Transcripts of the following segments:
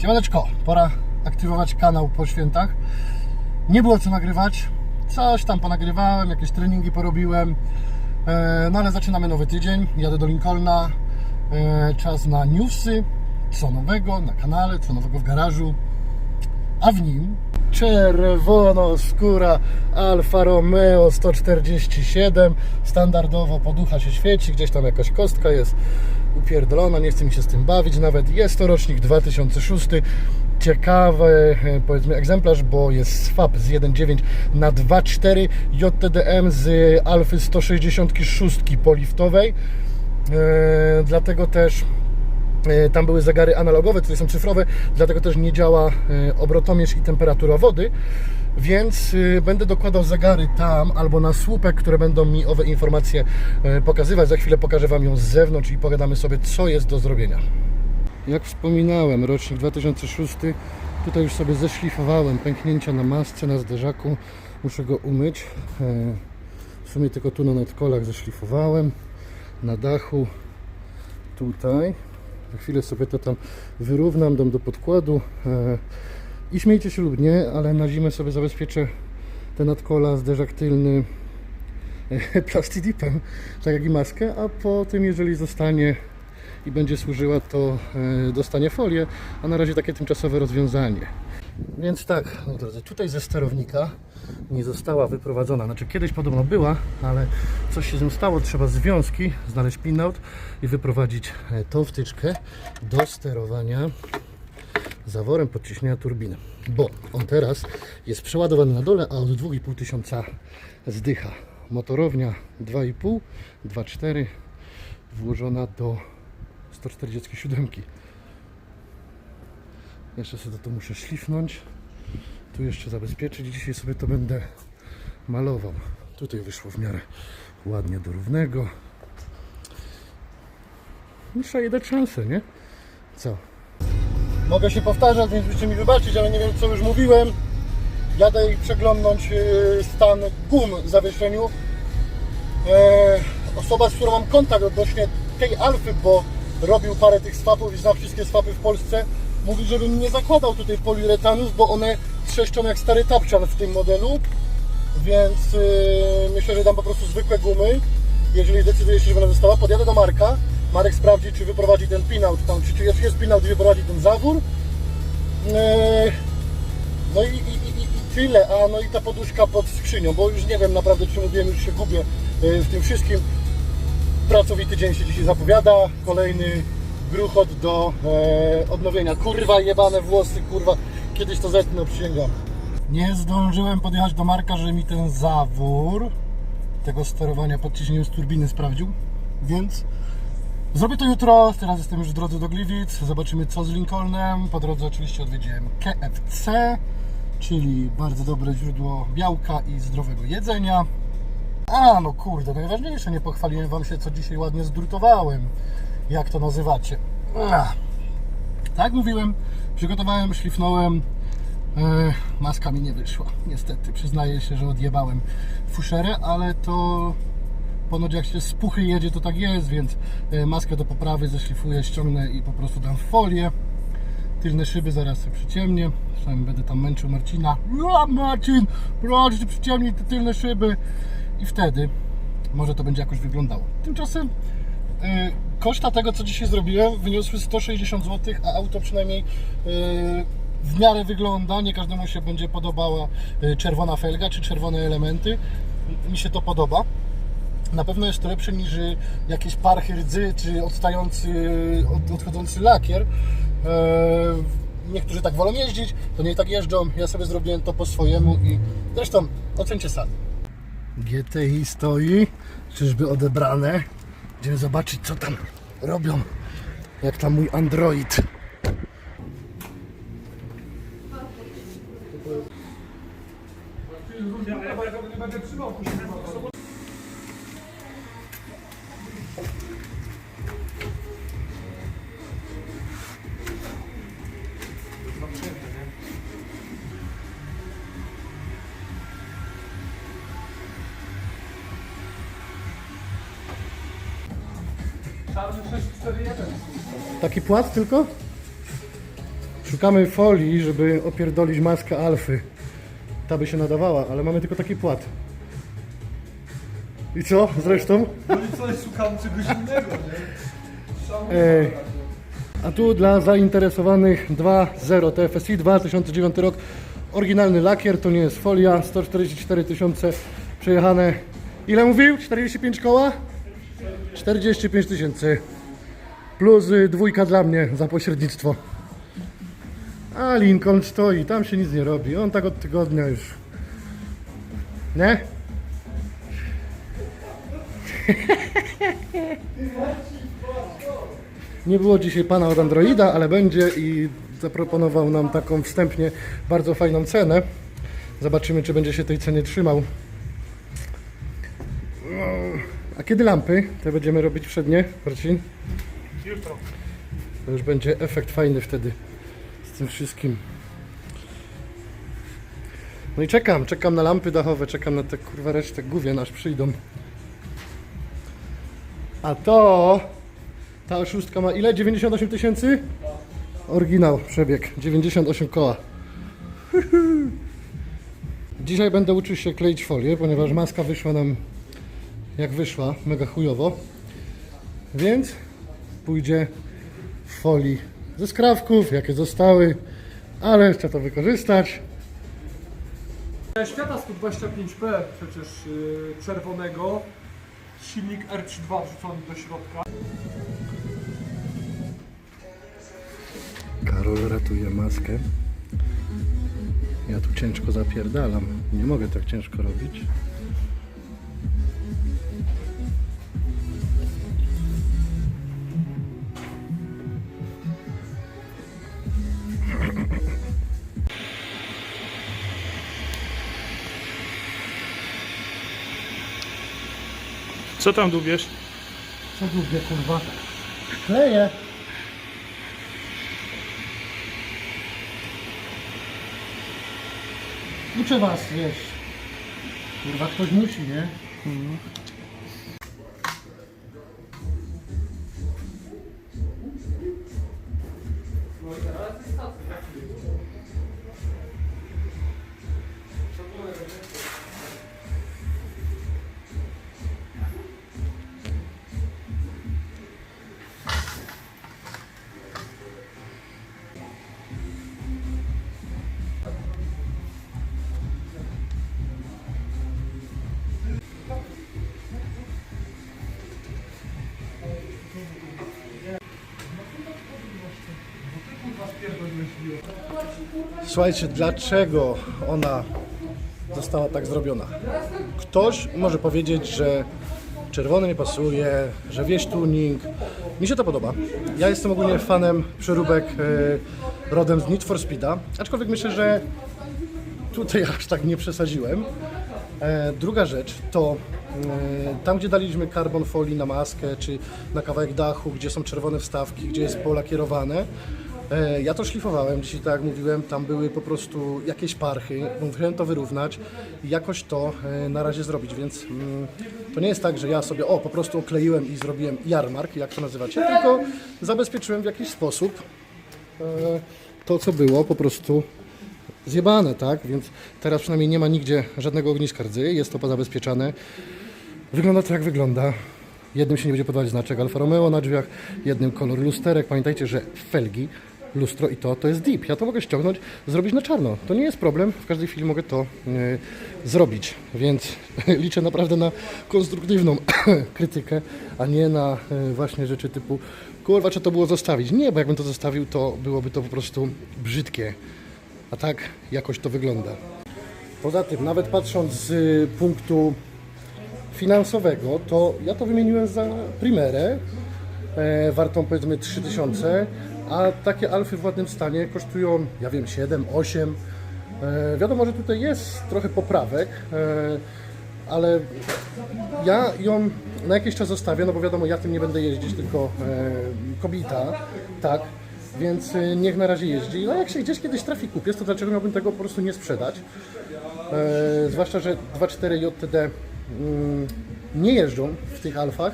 Siemaneczko, pora aktywować kanał po świętach. Nie było co nagrywać, coś tam ponagrywałem, jakieś treningi porobiłem, E, no ale zaczynamy nowy tydzień, jadę do Lincolna, E, czas na newsy, co nowego na kanale, co nowego w garażu, a w nim czerwono skóra Alfa Romeo 147 standardowo poducha się świeci, gdzieś tam jakaś kostka jest upierdolona, nie chce mi się z tym bawić nawet, jest to rocznik 2006 ciekawy e, powiedzmy egzemplarz, bo jest swap z 1.9 na 2.4 JTDM z Alfy 166 poliftowej. E, dlatego też Tam były zegary analogowe, tutaj są cyfrowe, dlatego też nie działa e, obrotomierz i temperatura wody, więc e, będę dokładał zegary tam albo na słupek, które będą mi owe informacje e, pokazywać. Za chwilę pokażę Wam ją z zewnątrz i pogadamy sobie, co jest do zrobienia. Jak wspominałem, rocznik 2006, tutaj już sobie zeszlifowałem pęknięcia na masce, na zderzaku, muszę go umyć. E, W sumie tylko tu na nadkolach zeszlifowałem, na dachu, tutaj. Chwilę sobie to tam wyrównam, dam do podkładu e, i śmiejcie się lub nie, ale na zimę sobie zabezpieczę te nadkola, zderzak tylny e, plastidipem, tak jak i maskę, a po tym jeżeli zostanie i będzie służyła, to e, dostanie folię, a na razie takie tymczasowe rozwiązanie. Więc tak, moi drodzy, tutaj ze sterownika nie została wyprowadzona. Znaczy kiedyś podobno była, ale coś się z nią stało. Trzeba związki, znaleźć pinout i wyprowadzić e, tą wtyczkę do sterowania zaworem podciśnienia turbiny. Bo on teraz jest przeładowany na dole, a od 2,5 tysiąca zdycha. Motorownia 2,5, 2,4 włożona do 147. Jeszcze sobie to muszę szlifnąć. Tu jeszcze zabezpieczyć. Dzisiaj sobie to będę malował. Tutaj wyszło w miarę ładnie do równego. No, Trzeba dać szansę, nie? Co? Mogę się powtarzać, więc musicie mi wybaczyć, ale nie wiem co już mówiłem. Jadę i przeglądnąć yy, stan gum w zawieszeniu. E, osoba, z którą mam kontakt odnośnie tej Alfy, bo robił parę tych swapów i zna wszystkie swapy w Polsce, mówi, żebym nie zakładał tutaj poliuretanów, bo one trzeszczą jak stary tapczan w tym modelu, więc yy, myślę, że dam po prostu zwykłe gumy. Jeżeli decyduje się, że będę została, podjadę do Marka. Marek sprawdzi, czy wyprowadzi ten pinout tam, czy, czy jest- jest pinout i wyprowadzi ten zawór. Yy, no i, i, i, i tyle, a no i ta poduszka pod skrzynią, bo już nie wiem naprawdę, czy mówiłem, już się gubię yy, w tym wszystkim. Pracowity dzień się dzisiaj zapowiada, kolejny gruchot do e, odnowienia. Kurwa, jebane włosy, kurwa, kiedyś to zetnę, przysięgam. Nie zdążyłem podjechać do Marka, że mi ten zawór tego sterowania pod ciśnieniem z turbiny sprawdził, więc Zrobię to jutro, teraz jestem już w drodze do Gliwic, zobaczymy co z Lincolnem. Po drodze oczywiście odwiedziłem KFC, czyli bardzo dobre źródło białka i zdrowego jedzenia. A, no kurde, najważniejsze, nie pochwaliłem Wam się, co dzisiaj ładnie zdrutowałem. Jak to nazywacie? Tak mówiłem, przygotowałem, szlifnąłem. E, maska mi nie wyszła, niestety. Przyznaję się, że odjebałem fuszerę, ale to ponoć jak się z puchy jedzie, to tak jest, więc e, maskę do poprawy zeszlifuję, ściągnę i po prostu dam folię. Tylne szyby zaraz sobie przyciemnię. Przynajmniej będę tam męczył Marcina. Ja, Marcin, proszę, ty przyciemnij te tylne szyby. I wtedy może to będzie jakoś wyglądało. Tymczasem e, koszta tego, co dzisiaj zrobiłem, wyniosły 160 zł, a auto przynajmniej e, w miarę wygląda. Nie każdemu się będzie podobała e, czerwona felga czy czerwone elementy. Mi się to podoba. Na pewno jest to lepsze niż y, jakieś parchy rdzy czy odstający, od, odchodzący lakier. Niektórzy tak wolą jeździć, to nie tak jeżdżą. Ja sobie zrobiłem to po swojemu i zresztą ocencie sami. GTI stoi, czyżby odebrane. Będziemy zobaczyć co tam robią. Jak tam mój Android. Taki płat tylko? Szukamy folii, żeby opierdolić maskę alfy. Ta by się nadawała, ale mamy tylko taki płat. I co zresztą? No i co, szukam czegoś innego, nie? Ej. A tu dla zainteresowanych 2.0 TFSI 2009 rok. Oryginalny lakier, to nie jest folia, 144 tysiące przejechane. Ile mówił? 45 koła? 45 tysięcy. Plus y, dwójka dla mnie za pośrednictwo. A Lincoln stoi, tam się nic nie robi. On tak od tygodnia już. Nie? Nie było dzisiaj pana od Androida, ale będzie i zaproponował nam taką wstępnie bardzo fajną cenę. Zobaczymy, czy będzie się tej ceny trzymał. A kiedy lampy? Te będziemy robić przednie, Marcin? Jutro. To już będzie efekt fajny wtedy z tym wszystkim. No i czekam, czekam na lampy dachowe, czekam na te kurwa resztę główien aż przyjdą. A to ta oszustka ma ile? 98 tysięcy? Oryginał przebieg 98 koła. Dzisiaj będę uczył się kleić folię, ponieważ maska wyszła nam jak wyszła, mega chujowo. Więc pójdzie w folii ze skrawków, jakie zostały, ale jeszcze to wykorzystać. Świata 125p przecież yy, czerwonego. Silnik R32 wrzucony do środka. Karol ratuje maskę. Ja tu ciężko zapierdalam. Nie mogę tak ciężko robić. Co tam dubiesz? Co długie kurwa? Kleję. Uczę was, wiesz. Kurwa, ktoś musi, nie? Słuchajcie, dlaczego ona została tak zrobiona? Ktoś może powiedzieć, że czerwony nie pasuje, że wieś tuning. Mi się to podoba. Ja jestem ogólnie fanem przeróbek e, rodem z Need for Speeda, aczkolwiek myślę, że tutaj aż tak nie przesadziłem. E, druga rzecz to e, tam, gdzie daliśmy carbon folii na maskę, czy na kawałek dachu, gdzie są czerwone wstawki, gdzie jest polakierowane, ja to szlifowałem, dzisiaj tak jak mówiłem, tam były po prostu jakieś parchy, musiałem to wyrównać i jakoś to e, na razie zrobić, więc mm, to nie jest tak, że ja sobie o, po prostu okleiłem i zrobiłem jarmark, jak to nazywacie, tylko zabezpieczyłem w jakiś sposób e, to, co było po prostu zjebane, tak? Więc teraz przynajmniej nie ma nigdzie żadnego ogniska rdzy, jest to pozabezpieczane. Wygląda to jak wygląda. Jednym się nie będzie podobać znaczek Alfa Romeo na drzwiach, jednym kolor lusterek. Pamiętajcie, że felgi, lustro i to, to jest deep. Ja to mogę ściągnąć, zrobić na czarno. To nie jest problem, w każdej chwili mogę to e, zrobić. Więc liczę naprawdę na konstruktywną krytykę, a nie na e, właśnie rzeczy typu kurwa, czy to było zostawić. Nie, bo jakbym to zostawił, to byłoby to po prostu brzydkie. A tak jakoś to wygląda. Poza tym, nawet patrząc z y, punktu finansowego, to ja to wymieniłem za primerę, e, wartą powiedzmy 3000, a takie alfy w ładnym stanie kosztują, ja wiem, 7, 8. E, wiadomo, że tutaj jest trochę poprawek, e, ale ja ją na jakiś czas zostawię, no bo wiadomo, ja tym nie będę jeździć, tylko e, kobieta, tak, więc e, niech na razie jeździ. No jak się gdzieś kiedyś trafi kupiec, to dlaczego miałbym tego po prostu nie sprzedać? E, zwłaszcza, że 2.4 JTD mm, nie jeżdżą w tych alfach,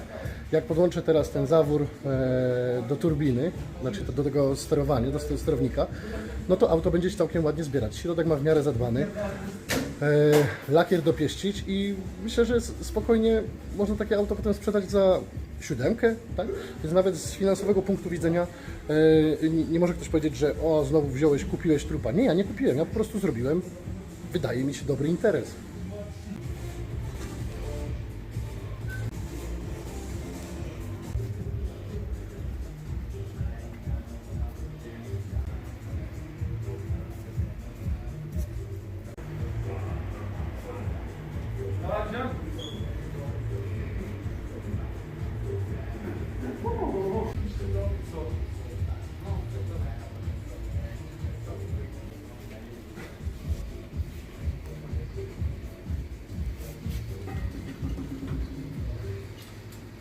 Jak podłączę teraz ten zawór e, do turbiny, znaczy do tego sterowania, do ster- sterownika, no to auto będzie się całkiem ładnie zbierać. Środek ma w miarę zadbany. E, lakier dopieścić i myślę, że spokojnie można takie auto potem sprzedać za siódemkę, tak? Więc nawet z finansowego punktu widzenia e, nie może ktoś powiedzieć, że o, znowu wziąłeś, kupiłeś trupa. Nie, ja nie kupiłem, ja po prostu zrobiłem, wydaje mi się, dobry interes.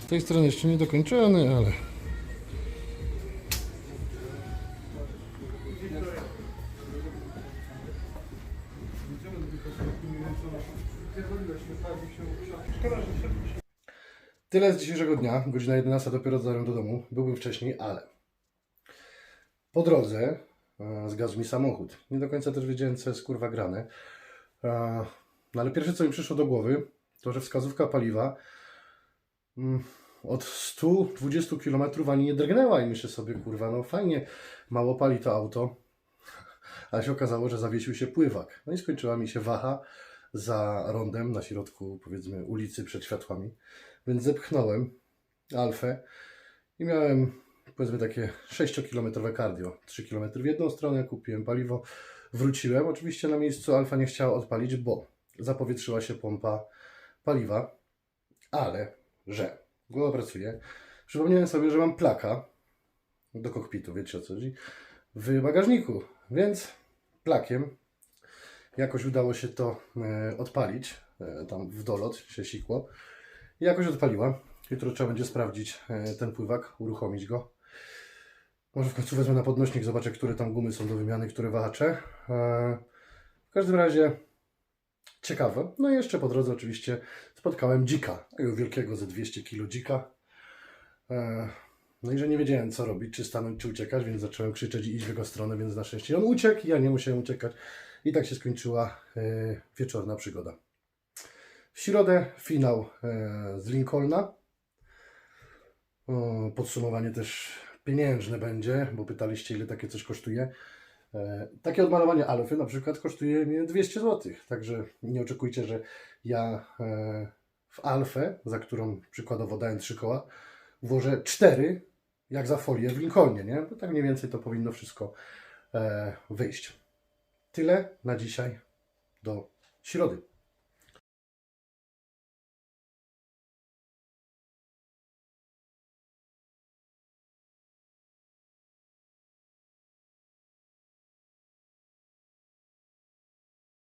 Z tej strony jeszcze nie dokończony, ale... Tyle z dzisiejszego dnia. Godzina 11 dopiero dotarłem do domu. Byłbym wcześniej, ale po drodze e, zgasł mi samochód. Nie do końca też wiedziałem, co jest kurwa grane. E, No ale pierwsze, co mi przyszło do głowy, to, że wskazówka paliwa od 120 km ani nie drgnęła i myślę sobie, kurwa, no fajnie, mało pali to auto, ale się okazało, że zawiesił się pływak. No i skończyła mi się waha za rondem na środku, powiedzmy, ulicy przed światłami, więc zepchnąłem Alfę i miałem, powiedzmy, takie 6-kilometrowe cardio. 3 km w jedną stronę, kupiłem paliwo, wróciłem. Oczywiście na miejscu Alfa nie chciała odpalić, bo zapowietrzyła się pompa paliwa, ale że głowa pracuje. Przypomniałem sobie, że mam plaka do kokpitu, wiecie o co chodzi, w bagażniku, więc plakiem jakoś udało się to e, odpalić, e, tam w dolot się sikło i jakoś odpaliła. Jutro trzeba będzie sprawdzić e, ten pływak, uruchomić go. Może w końcu wezmę na podnośnik, zobaczę, które tam gumy są do wymiany, które wahacze. W każdym razie ciekawe. No i jeszcze po drodze oczywiście spotkałem dzika, wielkiego ze 200 kg dzika. E, No i że nie wiedziałem co robić, czy stanąć, czy uciekać, więc zacząłem krzyczeć i iść w jego stronę, więc na szczęście on uciekł, ja nie musiałem uciekać. I tak się skończyła e, wieczorna przygoda. W środę finał e, z Lincolna. Podsumowanie też pieniężne będzie, bo pytaliście ile takie coś kosztuje. E, Takie odmalowanie alfy na przykład kosztuje mnie 200 zł, także nie oczekujcie, że ja e, w alfę, za którą przykładowo dałem 3 koła, włożę 4, jak za folię w Lincolnie, nie? Bo tak mniej więcej to powinno wszystko e, wyjść. Tyle na dzisiaj. Do środy.